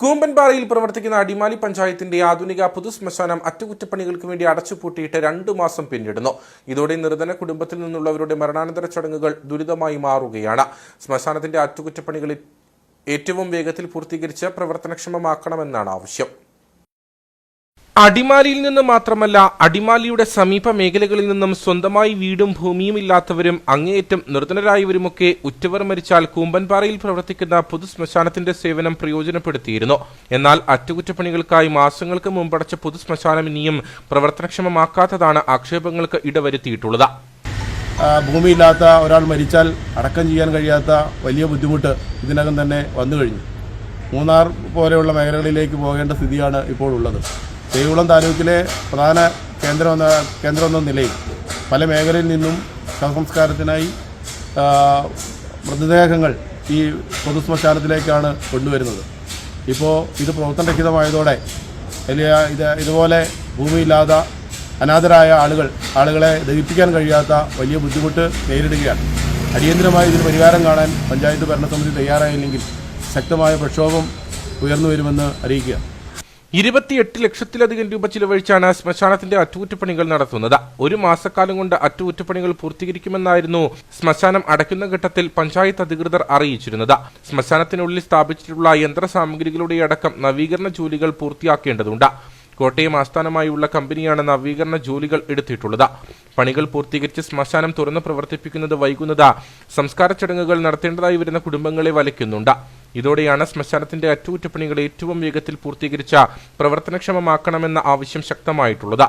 കൂമ്പൻപാറയിൽ പ്രവർത്തിക്കുന്ന അടിമാലി പഞ്ചായത്തിന്റെ ആധുനിക പൊതുശ്മശാനം അറ്റകുറ്റപ്പണികൾക്ക് വേണ്ടി അടച്ചുപൂട്ടിയിട്ട് രണ്ടു മാസം പിന്നിടുന്നു. ഇതോടെ നിർധന കുടുംബത്തിൽ നിന്നുള്ളവരുടെ മരണാനന്തര ചടങ്ങുകൾ ദുരിതമായി മാറുകയാണ്. ശ്മശാനത്തിന്റെ അറ്റകുറ്റപ്പണികളിൽ ഏറ്റവും വേഗത്തിൽ പൂർത്തീകരിച്ച് പ്രവർത്തനക്ഷമമാക്കണമെന്നാണ് ആവശ്യം. അടിമാലിയിൽ നിന്ന് മാത്രമല്ല അടിമാലിയുടെ സമീപ മേഖലകളിൽ നിന്നും സ്വന്തമായി വീടും ഭൂമിയും ഇല്ലാത്തവരും അങ്ങേയറ്റം നിർധനരായവരുമൊക്കെ ഉറ്റവർ മരിച്ചാൽ കൂമ്പൻപാറയിൽ പ്രവർത്തിക്കുന്ന പൊതുശ്മശാനത്തിന്റെ സേവനം പ്രയോജനപ്പെടുത്തിയിരുന്നു. എന്നാൽ അറ്റകുറ്റപ്പണികൾക്കായി മാസങ്ങൾക്ക് മുമ്പടച്ച പൊതുശ്മശാനം ഇനിയും പ്രവർത്തനക്ഷമമാക്കാത്തതാണ് ആക്ഷേപങ്ങൾക്ക് ഇടവരുത്തിയിട്ടുള്ളത്. ഭൂമിയില്ലാത്ത ഒരാൾ മരിച്ചാൽ അടക്കം ചെയ്യാൻ കഴിയാത്ത വലിയ ബുദ്ധിമുട്ട് ഇതിനകം തന്നെ വന്നു കഴിഞ്ഞു മൂന്നാർ പോലെയുള്ള മേഖലകളിലേക്ക് പോകേണ്ട സ്ഥിതിയാണ് ഇപ്പോൾ ഉള്ളത്. ദേവികുളം താലൂക്കിലെ പ്രധാന കേന്ദ്രം എന്ന കേന്ദ്രം എന്ന നിലയിൽ പല മേഖലയിൽ നിന്നും ശവസംസ്കാരത്തിനായി മൃതദേഹങ്ങൾ ഈ പൊതുശ്മശാനത്തിലേക്കാണ് കൊണ്ടുവരുന്നത്. ഇപ്പോൾ ഇത് പ്രവർത്തനരഹിതമായതോടെ ഇത് ഇതുപോലെ ഭൂമിയില്ലാത്ത അനാഥരായ ആളുകൾ ആളുകളെ ദഹിപ്പിക്കാൻ കഴിയാത്ത വലിയ ബുദ്ധിമുട്ട് നേരിടുകയാണ്. അടിയന്തരമായി ഇതിന് പരിഹാരം കാണാൻ പഞ്ചായത്ത് ഭരണസമിതി തയ്യാറായില്ലെങ്കിൽ ശക്തമായ പ്രക്ഷോഭം ഉയർന്നു വരുമെന്ന് അറിയിക്കുക ഇരുപത്തിയെട്ട് ലക്ഷത്തിലധികം രൂപ ചിലവഴിച്ചാണ് ശ്മശാനത്തിന്റെ അറ്റകുറ്റപ്പണികൾ നടത്തുന്നത്. ഒരു മാസക്കാലം കൊണ്ട് അറ്റകുറ്റപ്പണികൾ പൂർത്തീകരിക്കുമെന്നായിരുന്നു ശ്മശാനം അടയ്ക്കുന്ന ഘട്ടത്തിൽ പഞ്ചായത്ത് അധികൃതർ അറിയിച്ചിരുന്നത്. ശ്മശാനത്തിനുള്ളിൽ സ്ഥാപിച്ചിട്ടുള്ള യന്ത്ര സാമഗ്രികളുടെ അടക്കം നവീകരണ ജോലികൾ പൂർത്തിയാക്കേണ്ടതുണ്ട്. കോട്ടയം ആസ്ഥാനമായുള്ള കമ്പനിയാണ് നവീകരണ ജോലികൾ എടുത്തിട്ടുള്ളത്. പണികൾ പൂർത്തീകരിച്ച് ശ്മശാനം തുറന്ന് പ്രവർത്തിപ്പിക്കുന്നത് വൈകുന്നത് സംസ്കാര ചടങ്ങുകൾ നടത്തേണ്ടതായി വരുന്ന കുടുംബങ്ങളെ വലയ്ക്കുന്നുണ്ട്. ഇതോടെയാണ് ശ്മശാനത്തിന്റെ അറ്റകുറ്റപ്പണികൾ ഏറ്റവും വേഗത്തിൽ പൂർത്തീകരിച്ച പ്രവർത്തനക്ഷമമാക്കണമെന്ന ആവശ്യം ശക്തമായിട്ടുള്ളത്